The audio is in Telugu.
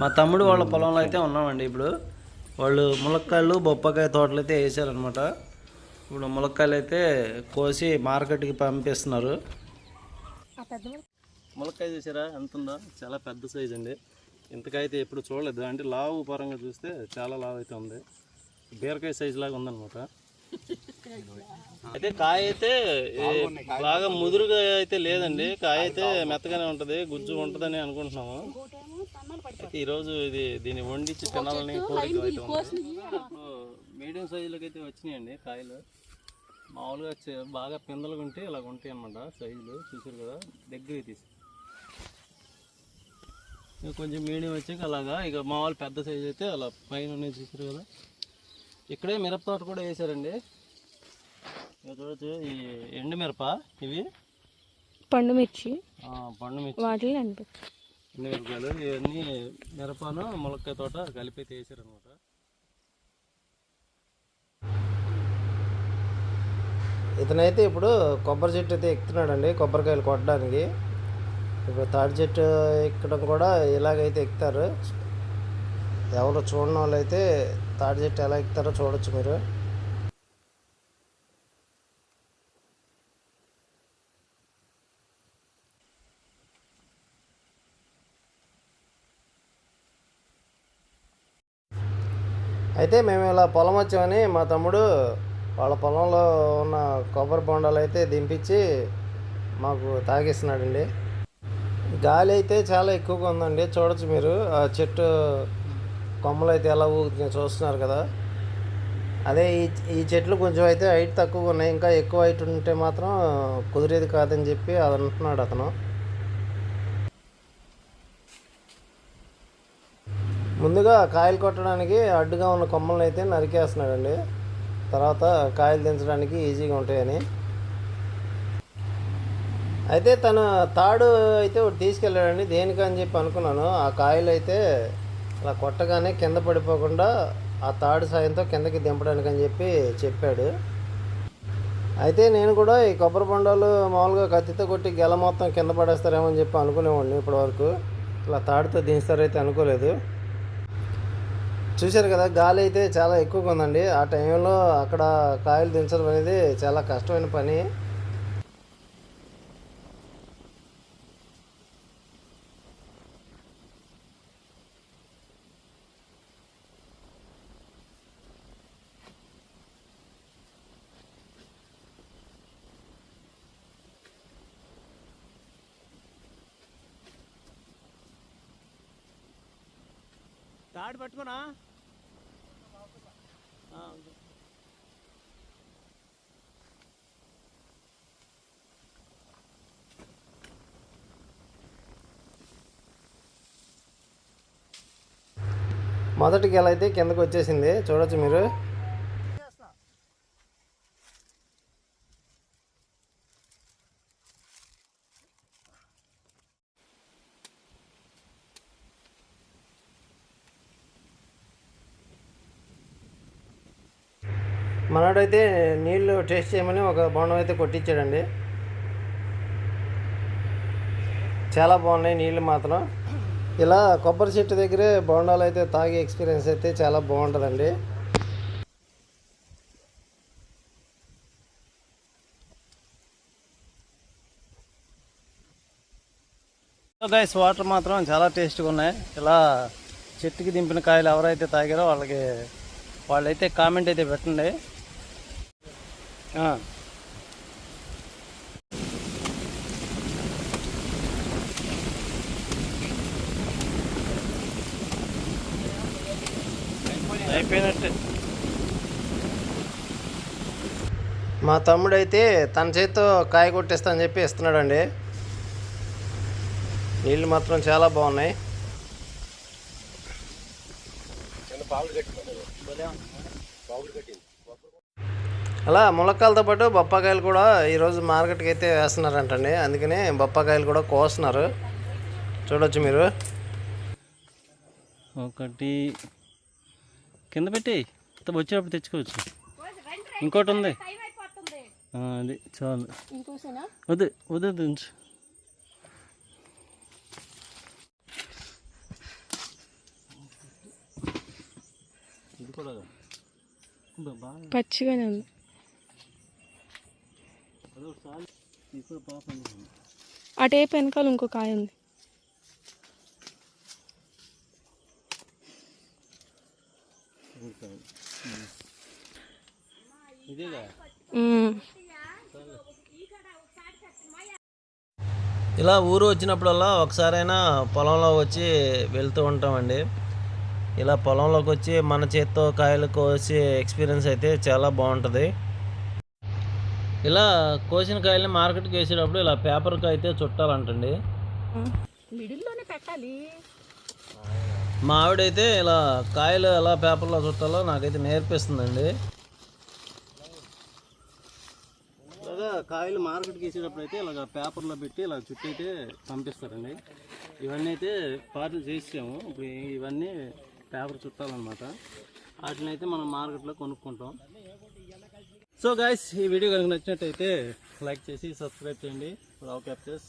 మా తమ్ముడు వాళ్ళ పొలంలో అయితే ఉన్నామండి ఇప్పుడు. వాళ్ళు ములక్కాయలు బొప్పకాయ తోటలు అయితే వేసారనమాట ఇప్పుడు ములక్కాయలు అయితే కోసి మార్కెట్కి పంపిస్తున్నారు. ములక్కాయ చూసారా? ఎంత ఉందో? చాలా పెద్ద సైజ్ అండి. ఇంతకైతే ఎప్పుడు చూడలేదు. అంటే లావు పరంగా చూస్తే చాలా లావు అయితే ఉంది. బీరకాయ సైజ్ లాగా ఉందనమాట అయితే కాయ అయితే బాగా ముదురుగా అయితే లేదండి. కాయ అయితే మెత్తగానే ఉంటుంది గుజ్జు ఉంటుందని అనుకుంటున్నాము. అయితే ఈరోజు ఇది దీన్ని వండించి తినాలని కోరిక అయితే ఉంది. మీడియం సైజులోకి అయితే వచ్చినాయండి కాయలు. మామూలుగా బాగా పిందలుగా ఉంటే ఇలా ఉంటాయి అన్నమాట సైజులు. చూసారు కదా దగ్గరికి తీసి. కొంచెం మీడియం వచ్చాక అలాగా ఇక మామూలు పెద్ద సైజు అయితే అలా పైన ఉన్నాయి చూసారు కదా. ఇక్కడే మిరప తోట కూడా వేసారండి ఇక చూడొచ్చు ఈ ఎండు మిరప ఇవి. పండు మిర్చి. ఆ, పండు మిర్చి. వాటిని మిరపకాయలు ఇవన్నీ మిరపను ములక్కాయ తోట కలిపి అయితే వేసారనమాట ఇతనైతే ఇప్పుడు కొబ్బరి చెట్టు అయితే ఎక్కుతున్నాడండి కొబ్బరికాయలు కొట్టడానికి. ఇప్పుడు తాడి చెట్టు ఎక్కడం కూడా ఇలాగైతే ఎక్కుతారు. ఎవరు చూడని వాళ్ళు అయితే తాడి చెట్టు ఎలా ఎక్కుతారో చూడొచ్చు మీరు. అయితే మేము ఇలా పొలం వచ్చామని మా తమ్ముడు వాళ్ళ పొలంలో ఉన్న కొబ్బరి బొండాలు అయితే దింపించి మాకు తాగిస్తున్నాడండి. గాలి అయితే చాలా ఎక్కువగా ఉందండి. చూడొచ్చు మీరు. ఆ చెట్టు కొమ్మలు అయితే ఎలా ఊగుతున్నాయి చూస్తున్నారు కదా. అదే ఈ ఈ చెట్లు కొంచెం అయితే హైట్ తక్కువగా ఉన్నాయి. ఇంకా ఎక్కువ హైట్ ఉంటే మాత్రం కుదిరేది కాదని చెప్పి అది అంటున్నాడు అతను. ముందుగా కాయలు కొట్టడానికి అడ్డుగా ఉన్న కొమ్మలను అయితే నరికేస్తున్నాడండి. తర్వాత కాయలు దించడానికి ఈజీగా ఉంటాయని. అయితే తను తాడు అయితే ఒకటి తీసుకెళ్ళాడండి. దేనికని చెప్పి అనుకున్నాను. ఆ కాయలు అయితే అలా కొట్టగానే కింద పడిపోకుండా ఆ తాడు సాయంతో కిందకి దింపడానికి అని చెప్పి చెప్పాడు. అయితే నేను కూడా ఈ కొబ్బరి బొండాలు మామూలుగా కత్తితో కొట్టి గెల మొత్తం కింద పడేస్తారేమో అని చెప్పి అనుకునేవాడిని ఇప్పటివరకు. ఇలా తాడుతో దించుతారైతే అనుకోలేదు. చూశారు కదా గాలి అయితే చాలా ఎక్కువగా ఉందండి. ఆ టైంలో అక్కడ కాయలు దించడం అనేది చాలా కష్టమైన పని. తాడు పట్టుకున్నా? మొదటి గెల అయితే కిందకు వచ్చేసింది. చూడొచ్చు మీరు. మనోడైతే నీళ్ళు టేస్ట్ చేయమని ఒక బోండం అయితే కొట్టించాడండి చాలా బాగున్నాయి నీళ్ళు మాత్రం. ఇలా కొబ్బరి చెట్టు దగ్గరే బోండాలు అయితే తాగే ఎక్స్పీరియన్స్ అయితే చాలా బాగుంటుందండి. గైస్ వాటర్ మాత్రం చాలా టేస్ట్గా ఉన్నాయి. ఇలా చెట్టుకి దింపిన కాయలు ఎవరైతే తాగారో వాళ్ళకి వాళ్ళైతే కామెంట్ అయితే పెట్టండి. అయిపోయినట్టే. మా తమ్ముడైతే తన చేతితో కాయ కొట్టేస్తా అని చెప్పి ఇస్తున్నాడండి నీళ్ళు మాత్రం చాలా బాగున్నాయి. అలా ములక్కాయలతో పాటు బొప్పాకాయలు కూడా ఈరోజు మార్కెట్కి అయితే వేస్తున్నారంటండి. అందుకని బొప్పాకాయలు కూడా కోస్తున్నారు. చూడొచ్చు మీరు. ఒకటి కింద పెట్టి వచ్చేటప్పుడు తెచ్చుకోవచ్చు. ఇంకోటి ఉంది. ఆ, అది చాలు. ఇంకోసేనా? వద్దు వద్దు వద్దు ఉంచు. పచ్చిగానే ఉంది. అటే వెనకాల ఇంకో కాయ ఉంది. ఇలా ఊరు వచ్చినప్పుడల్లా ఒకసారైనా పొలంలో వచ్చి వెళ్తూ ఉంటామండి. ఇలా పొలంలోకి వచ్చి మన చేత్తో కాయలు కోసి ఎక్స్పీరియన్స్ అయితే చాలా బాగుంటుంది. ఇలా కోసిన కాయల్ని మార్కెట్కి వేసేటప్పుడు ఇలా పేపర్కి అయితే చుట్టాలంటండి. మిడిల్లోనే పెట్టాలి. మా ఆవిడైతే ఇలా కాయలు ఎలా పేపర్లో చుట్టాలో నాకైతే నేర్పిస్తుందండి. ఇలాగా కాయలు మార్కెట్కి వేసేటప్పుడు అయితే ఇలాగ పేపర్లో పెట్టి ఇలా చుట్టూ అయితే పంపిస్తారండి. ఇవన్నీ అయితే పార్సల్ చేసాము ఇప్పుడు ఇవన్నీ పేపర్ చుట్టాలన్నమాట. వాటిని అయితే మనం మార్కెట్లో కొనుక్కుంటాం. సో గాయస్ ఈ వీడియో కనుక నచ్చినట్టయితే లైక్ చేసి సబ్స్క్రైబ్ చేయండి. రావు క్యాప్చర్స్